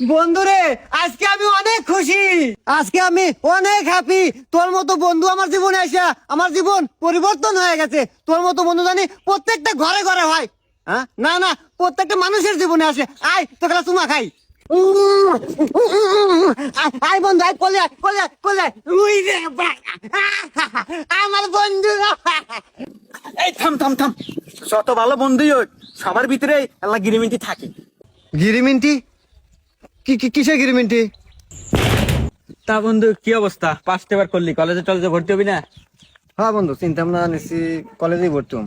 বন্ধুরে আজকে আমি অনেক খুশি। আজকে আমি অনেক হ্যাপি তোর মতো বন্ধু আমার জীবনে আসা আমার জীবন পরিবর্তন হয়ে গেছে। তোর মতো বন্ধু জানি প্রত্যেকটা ঘরে ঘরে হয়। হ্যাঁ? না না প্রত্যেকটা মানুষের জীবনে আসে। আয় তো খেলা চুমা খাই। আয় বন্ধু আয় কোলে কোলে কোলে। উই রে। আমার বন্ধু। এই থাম থাম থাম। যত ভালো বন্ধুই সবার ভিতরে আল্লাহ গিরিমিটি থাকে। গিরিমিনটি কি কি কিসের গিরিমিনটি? তা বন্ধু কি অবস্থা? পাঁচটা বার করলি কলেজে টলেজে ভর্তি হবি না? হ্যাঁ বন্ধু চিন্তা ভাবনা নিচ্ছি কলেজেই ভর্তি হম।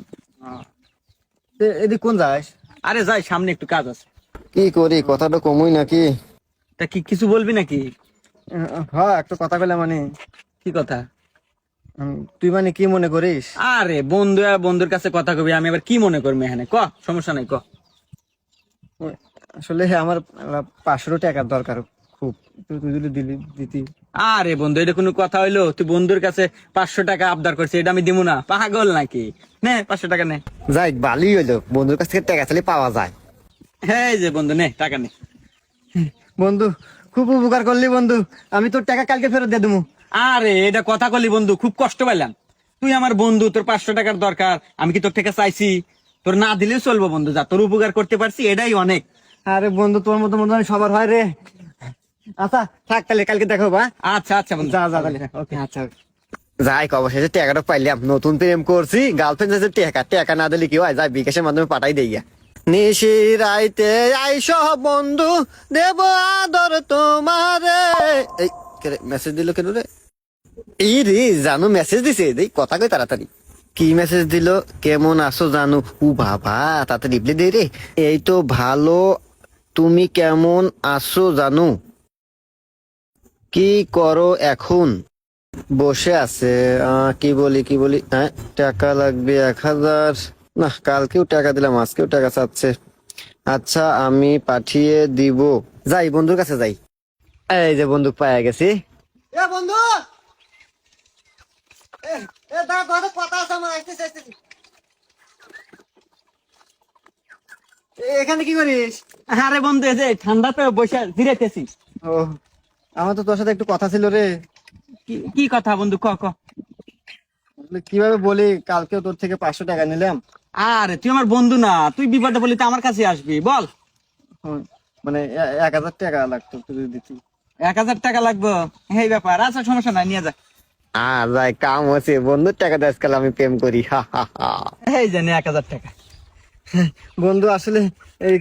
এ- এদিক কোন যাস? আরে যাই সামনে একটু কাজ আছে। কি করি কথাটা কমই নাকি? তা কি কিছু বলবি নাকি? হ্যাঁ একটা কথা বলে মানে। কি কথা? তুই মানে কি মনে করিস? আরে বন্ধু আর বন্ধুর কাছে কথা কবি আমি আবার কি মনে করবি এখানে? ক সমস্যা নাই ক। আসলে আমার পাঁচশো টাকার দরকার খুব। তুই তুই যদি দিলি দিতি। আরে বন্ধু এটা কোনো কথা হইল? তুই বন্ধুর কাছে পাঁচশো টাকা আবদার করছিস এটা আমি দিব না। পাগল নাকি? নে পাঁচশো টাকা নে। যাই বালি হইল। বন্ধুর কাছ থেকে টাকা চালিয়ে পাওয়া যায়। এই যে বন্ধু নে টাকা নে। বন্ধু খুব উপকার করলি বন্ধু। আমি তোর টাকা কালকে ফেরত দিয়ে দেবো আরে এটা কথা কলি বন্ধু খুব কষ্ট পাইলাম। তুই আমার বন্ধু তোর পাঁচশো টাকার দরকার আমি কি তোর থেকে চাইছি? তোর না দিলেও চলবো বন্ধু যা তোর উপকার করতে পারছি এটাই অনেক। আরে বন্ধু তোর মতো মতো সবার হয় রে। আচ্ছা থাক তাহলে কালকে দেখো বা আচ্ছা আচ্ছা বন্ধু। যা যা তাহলে। ওকে। আচ্ছা যাই অবশেষে টাকাটা পাইলাম। নতুন প্রেম করছি গার্লফ্রেন্ড আছে টাকা। টাকা না দিলে কি হয়? যাই বিকাশের মাধ্যমে পাঠাই দেই। নিশি রাইতে আইস বন্ধু দেব আদর তোমারে। এই মেসেজ দিল কেন রে? এই রে জানো মেসেজ দিছে। দেই কথা কই তাড়াতাড়ি। কি মেসেজ দিল? কেমন আছো জানু? ও বাবা তাতে রিপ্লাই দে রে। এই তো ভালো তুমি কেমন আছো জানু? কি করো এখন? বসে আছে। কি বলি কি বলি? হ্যাঁ টাকা লাগবে এক হাজার। না কালকেও টাকা দিলাম, আজকেও টাকা চাচ্ছে। আচ্ছা আমি পাঠিয়ে দিব। যাই, বন্ধুর কাছে যাই। এই যে বন্ধু পায়ে গেছি। বন্ধু! এখানে কি করিস? আরে বন্ধু এই যে ঠান্ডাতে বসে জিরাইতেছি। ও আমার তো তোর সাথে একটু কথা ছিল রে। কি- কি কথা বন্ধু ক ক। কীভাবে বলি কালকেও তোর থেকে পাঁচশো টাকা নিলাম। আরে তুই আমার বন্ধু না তুই বিপদে বলি তো আমার কাছে আসবি বল। হুম, মানে এক হাজার টাকা লাগতো তুই দিতি। এক হাজার টাকা লাগবে? এই ব্যাপার আচ্ছা সমস্যা নাই নিয়ে যা। আ যাই কাম হচ্ছে বন্ধুর টাকা দিয়ে আজকাল আমি প্রেম করি হা হা হা। এই জানি এক হাজার টাকা। বন্ধু আসলে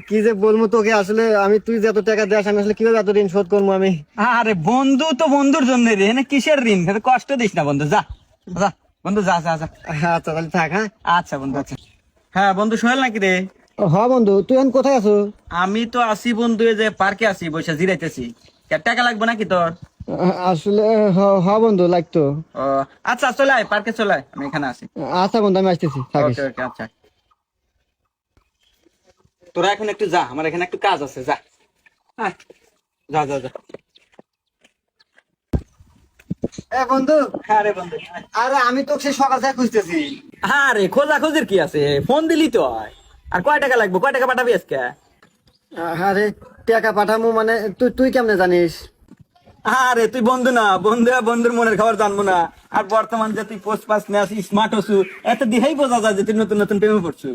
কি যে বলব তোকে আসলে আমি তুই যে এত টাকা দেস আমি আসলে কীভাবে এত ঋণ শোধ করব আমি? আরে বন্ধু তো বন্ধুর জন্য রে এনে কিসের ঋণ? কষ্ট দিস না বন্ধু যা যা বন্ধু যা যা যা। আচ্ছা তাহলে থাক হ্যাঁ? আচ্ছা বন্ধু আচ্ছা। হ্যাঁ বন্ধু সোহেল নাকি রে? হ্যাঁ বন্ধু তুই এখন কোথায় আছো? আমি তো আসি বন্ধু যে পার্কে আসি বসে জিরাইতেছি। টাকা লাগবে নাকি তোর? আসলে হ্যাঁ বন্ধু লাগতো। আচ্ছা চলে আয় পার্কে চলে আয় আমি এখানে আসি আচ্ছা বন্ধু আমি আসতেছি ওকে ওকে আচ্ছা। তোরা এখন একটু যা আমার এখানে একটু কাজ আছে যা। যা যা যা। এ বন্ধু হ্যাঁ রে বন্ধু আরে আমি তো সে সকাল থেকে খুঁজতেছি। আরে খোঁজা খোঁজের কি আছে? ফোন দিলি তো আর কয় টাকা লাগবে? কয় টাকা পাঠাবি আজকে? আরে টাকা পাঠামু মানে তুই তুই কেমনে জানিস? আরে তুই বন্ধু না বন্ধু বন্ধুর মনের খবর জানব না। আর বর্তমান যে তুই পোস্ট পাস নিয়ে আসিস স্মার্ট হসু এত দিহেই বোঝা যায় যে তুই নতুন নতুন প্রেমে পড়ছু।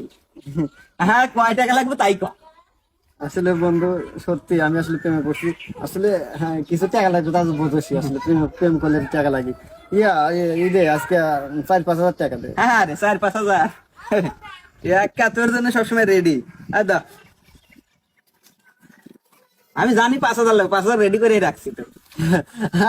হ্যাঁ কয় টাকা লাগবে তাই ক আসলে বন্ধু সত্যি আমি আসলে প্রেমে পড়ছি। আসলে হ্যাঁ কিছু টাকা লাগবে তা বুঝেছি আসলে প্রেম প্রেম করলে টাকা লাগে। ইয়া এ- এই দে আজকে চার পাঁচ হাজার টাকা দে। হ্যাঁ রে চার পাঁচ হাজার। একা তোর জন্য সবসময় রেডি দা আমি জানি পাঁচ হাজার লাগবে পাঁচ হাজার রেডি করে রাখছি তো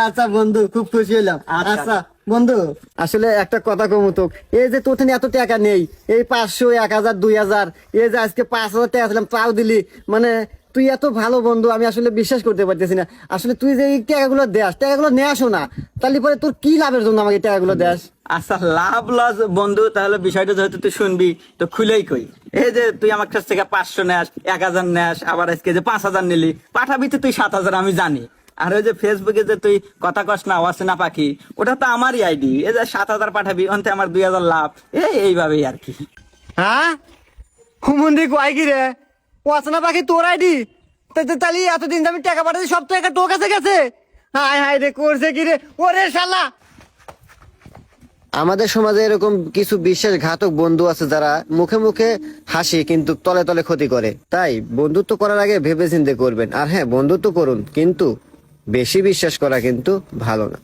আচ্ছা বন্ধু খুব খুশি হলাম। আচ্ছা। আচ্ছা বন্ধু আসলে একটা কথা কমু তো। এই যে তোর এত টাকা নেই এই পাঁচশো এক হাজার দুই হাজার এই যে আজকে পাঁচ হাজার টাকা দিলাম তাও দিলি। মানে তুই এত ভালো বন্ধু আমি আসলে বিশ্বাস করতে পারতেছি না। আসলে তুই যে এই টাকাগুলো দেস টাকাগুলো নিয়ে আসো না। তাহলে পরে তোর কি লাভের জন্য আমাকে টাকাগুলো দেস? আচ্ছা লাভ লস বন্ধু তাহলে বিষয়টা যেহেতু তুই শুনবি তো খুলেই কই। এই যে তুই আমার কাছ থেকে পাঁচশো নেস এক হাজার নেস আবার আজকে যে পাঁচ হাজার নিলি পাঠাবি তো তুই সাত হাজার আমি জানি। আর ওই যে ফেসবুকে যে তুই কথা কস না অচেনা পাখি ওটা তো আমারই আইডি এই যে সাত হাজার পাঠাবি অন্তে আমার দুই হাজার লাভ। এই এইভাবেই আর কি। হ্যাঁ? হুমন্দি কয় কি রে? অচনা পাখি তোর আইডি তাহলে এতদিন আমি টাকা পাঠাচ্ছি সব টাকা তোর কাছে গেছে। হায় হায় রে করছে কি রে? ওরে শালা! আমাদের সমাজে এরকম কিছু বিশ্বাসঘাতক বন্ধু আছে যারা মুখে মুখে হাসি কিন্তু তলে তলে ক্ষতি করে। তাই বন্ধুত্ব করার আগে ভেবে চিন্তে করবেন। আর হ্যাঁ বন্ধুত্ব করুন কিন্তু বেশি বিশ্বাস করা কিন্তু ভালো না।